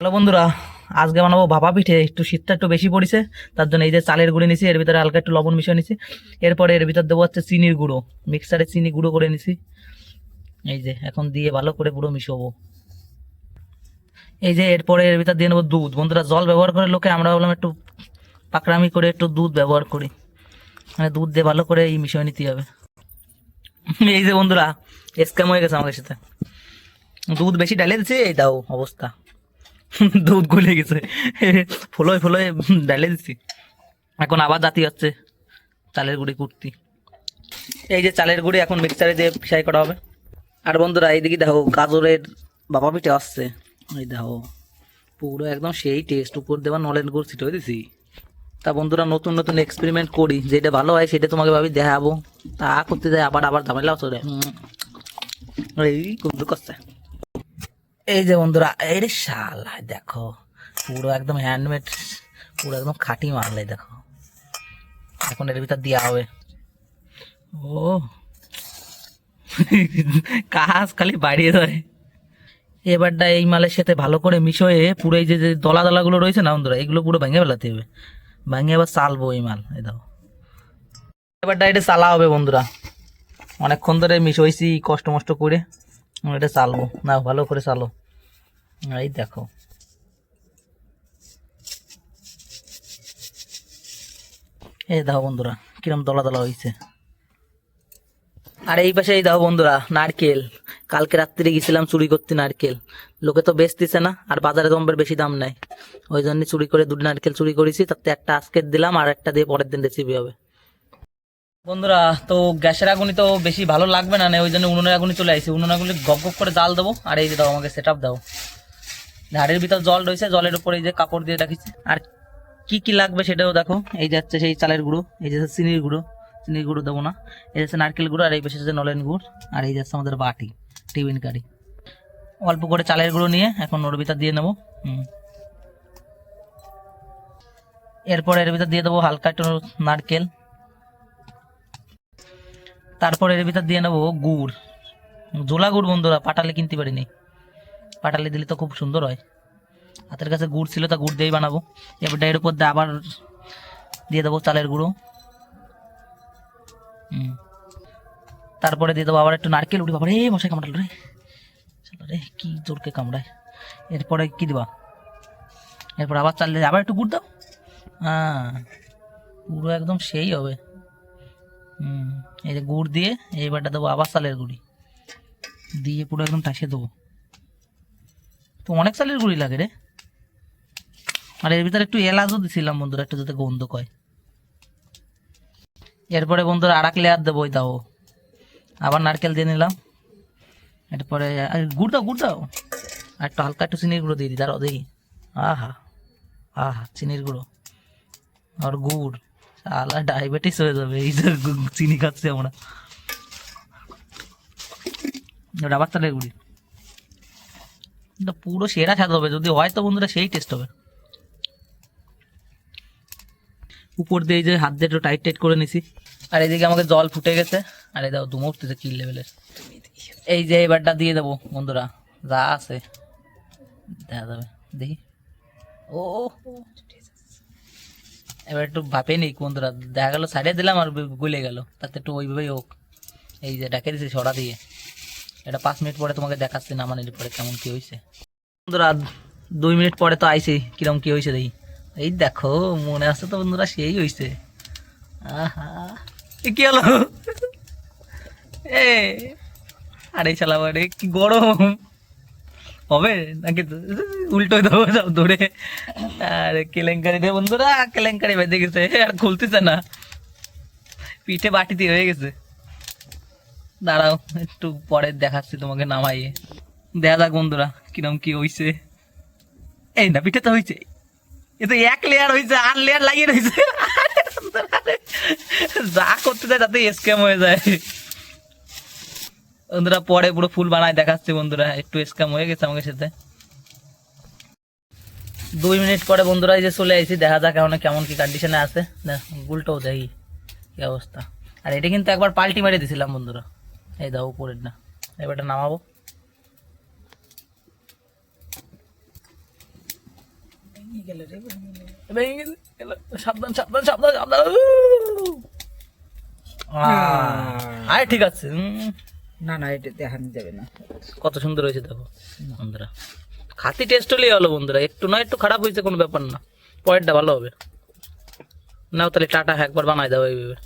Hello বন্ধুরা, আজকে বানাবো ভাপা পিঠে। একটু শীতটা একটু বেশি পড়েছে, তার জন্য এই যে চালের গুঁড়ো নিছি, এর ভিতরে হালকা একটু লবণ মিশিয়ে নিছি। এরপরে এর ভিতর দেবো হচ্ছে চিনির গুঁড়ো, মিক্সারে চিনি গুঁড়ো করে নিছি। এই যে, এখন দিয়ে ভালো করে পুরো মিশাবো। এই যে, এরপরে এর ভিতর দিয়ে নেব দুধ। বন্ধুরা, জল ব্যবহার করে লোকে, আমরা বললাম একটু পাকড়ামি করে একটু দুধ ব্যবহার করি। মানে দুধ দিয়ে ভালো করে এই মিশিয়ে নিতে হবে। এই যে বন্ধুরা স্ক্যাম হয়ে গেছে আমাদের সাথে। দুধ বেশি ডালে দিচ্ছে এই দাও অবস্থা। দুধ গলে গেছে। ফুলোয় ফুলোয় ডালে দিচ্ছি এখন আবার জাতি হচ্ছে চালের গুঁড়ি কুটতি। এই যে চালের গুঁড়ি এখন মিক্সারে দিয়ে পিসাই করা হবে। আর বন্ধুরা, এইদিকে দেখো গাজরের বাবা পিঠে আসছে। এই দেখো, পুরো একদম সেই টেস্ট উপর দেওয়া নলেন গুড় ছিটে দিছি। তা বন্ধুরা, নতুন নতুন এক্সপেরিমেন্ট করি, যেটা ভালো হয় সেটা তোমাকে ভাবি দেখাবো। তা করতে যায় আবার আবার ঝামেলাও চলে। এই কুন্দু করছে। এই যে বন্ধুরা, এই রে শালা, দেখো, পুরো একদম হ্যান্ডমেড পুরো একদম খাঁটি মাল এই দেখো। এখন এর ভিতর দেওয়া হবে ও, কাজ খালি বাড়িয়ে ধরে। এবারটা এই মালের সাথে ভালো করে মিশিয়ে পুরো এই যে দলা দলাগুলো রয়েছে না বন্ধুরা, এগুলো পুরো ভেঙে ফেলাতে হবে। ভেঙে আবার চালবো এই মাল, এই দেখো। এবারটা এটা চালা হবে বন্ধুরা। অনেকক্ষণ ধরে মিশাইছি, কষ্ট মষ্ট করে। এটা চালবো। না, ভালো করে চালো। এই দেখো। এই দেখো বন্ধুরা, কিরম দলা দলা হয়েছে আর এই পাশে এই দেখো বন্ধুরা, নারকেল। কালকে রাত্রে গেছিলাম চুরি করতে নারকেল। লোকে তো বেচতেছে না, আর বাজারে তোমার বেশি দাম নাই। ওই জন্য চুরি করে দুটো নারকেল চুরি করেছি, তাতে একটা আজকের দিলাম, আর একটা দিয়ে পরের দিন রেসিপি হবে। বন্ধুরা, তো গ্যাসের আগুনি তো বেশি ভালো লাগবে না ওই জন্য উনুনের আগুনি চলে আসছে উনুন আগুনি গপ গপ করে জাল দেবো, আর এই যে দাও আমাকে সেট দাও। ঝাড়ের ভিতর জল রয়েছে, জলের উপরে এই যে কাপড় দিয়ে রাখিছি। আর কি কি লাগবে সেটাও দেখো, এই যে হচ্ছে সেই চালের গুঁড়ো, এই যে চিনির গুঁড়ো। চিনির গুঁড়ো দেবো না, এই হচ্ছে নারকেল গুঁড়ো, আর এই পাশে নলেন গুড়, আর এই যাচ্ছে আমাদের বাটি, টিফিন কারি। অল্প করে চালের গুঁড়ো নিয়ে এখন ওর ভিতর দিয়ে নেব, হুম। এরপর এর ভিতর দিয়ে দেবো হালকা একটু নারকেল তারপর এর ভিতর দিয়ে নেব গুড়। জোলা গুড় বন্ধুরা, পাটালে কিনতে পারিনি। পাটালে দিলে তো খুব সুন্দর হয়। হাতের কাছে গুড় ছিল তা গুড় দিয়েই বানাবো। এবারটা এর উপর দিয়ে আবার দিয়ে দেবো চালের গুঁড়ো। তারপরে দিয়ে দেবো আবার একটু নারকেল উঠি বাবা রে মশাই কামড়াল রে। রে, কি জোরকে কামড়ায়। এরপরে কি দেবা? এরপর আবার চাল দিয়ে আবার একটু গুড় দাও। হ্যাঁ পুরো একদম সেই হবে। হুম। এই যে গুড় দিয়ে এইবারটা দেবো আবার চালের গুঁড়ি। দিয়ে পুরো একদম টাসিয়ে দেবো। তো অনেক চালের গুঁড়ি লাগে রে। আর এর ভিতরে একটু এলাচও দিছিলাম বন্ধুরা, একটু যাতে গন্ধ কয়। এরপরে বন্ধুরা আর এক লেয়ার দেবো দাও। আবার নারকেল দিয়ে নিলাম। এরপরে গুড় দাও গুড় দাও। আর একটু হালকা একটু চিনির গুঁড়ো দিয়ে দিই, দাঁড়াও দেখি। আহা আহা, চিনির গুঁড়ো। আর গুড়। আলা ডায়াবেটিস হয়ে যাবে, এই যে চিনি খাচ্ছি আমরা। এটা আবার চালের গুঁড়ি। পুরো সেরা স্বাদ হবে, যদি হয় তো বন্ধুরা সেই টেস্ট হবে। উপর দিয়ে যে হাত দিয়ে টাইট টাইট করে নিছি। আর এদিকে আমাকে জল ফুটে গেছে। আর এই দাও দুমো উঠতেছে, কি লেভেলের এই যে এবারটা দিয়ে দেবো, বন্ধুরা, যা আছে। দেখা যাবে, দেখি। ও এবার একটু ভাপে নিই বন্ধুরা, দেখা গেলো সাইডে দিলাম আর গলে গেল। তাতে একটু ওইভাবেই হোক। এই যে ডাকে দিয়েছি সরা দিয়ে। এটা পাঁচ মিনিট পরে তোমাকে দেখাচ্ছি নামানির পরে কেমন কী হয়েছে বন্ধুরা, দুই মিনিট পরে তো আইসি কিরম কী হয়েছে দেখি। এই দেখো, মনে আছে তো বন্ধুরা, সেই হয়েছে আহা কি হলো? এ, আরে শালা বাড়ে, কি গরম। হবে? নাকি উল্টো দেবো সব ধরে আর, কেলেঙ্কারি রে বন্ধুরা, কেলেঙ্কারি বেঁধে গেছে। আর খুলতেছে না। পিঠে বাটিতে হয়ে গেছে। দাঁড়াও, একটু পরে দেখাচ্ছি তোমাকে নামাইয়ে। দেখা যাক বন্ধুরা, কিরম কি হইছে। এই না, পিঠে তো হয়েছে এ তো এক লেয়ার হয়েছে আর লেয়ার লাগিয়ে রয়েছে যা করতে যায় তাতে স্ক্যাম হয়ে যায়। বন্ধুরা পরে পুরো ফুল বানায় দেখাচ্ছি বন্ধুরা। একটু স্ক্যাম হয়ে গেছে আমাকে সাথে। দুই মিনিট পরে বন্ধুরা এই যে চলে আসি দেখা যাক এখন কেমন কি কন্ডিশনে আছে। গুলটাও দেখি কি অবস্থা। আর এটা কিন্তু একবার পাল্টি মেরে দিছিলাম বন্ধুরা। এই দাও উপরের না। এবারটা নামাবো। সাবধান সাবধান সাবধান সাবধান। আয় ঠিক আছে। না না, এটা দেখানো যাবে না। কত সুন্দর হয়েছে দেখো, বন্ধুরা। খাতি টেস্ট হলেই হলো, বন্ধুরা। একটু না, একটু খারাপ হয়েছে কোনো ব্যাপার না। পরেরটা ভালো হবে। নাও তাহলে টাটা, একবার বানাই দাও এইভাবে।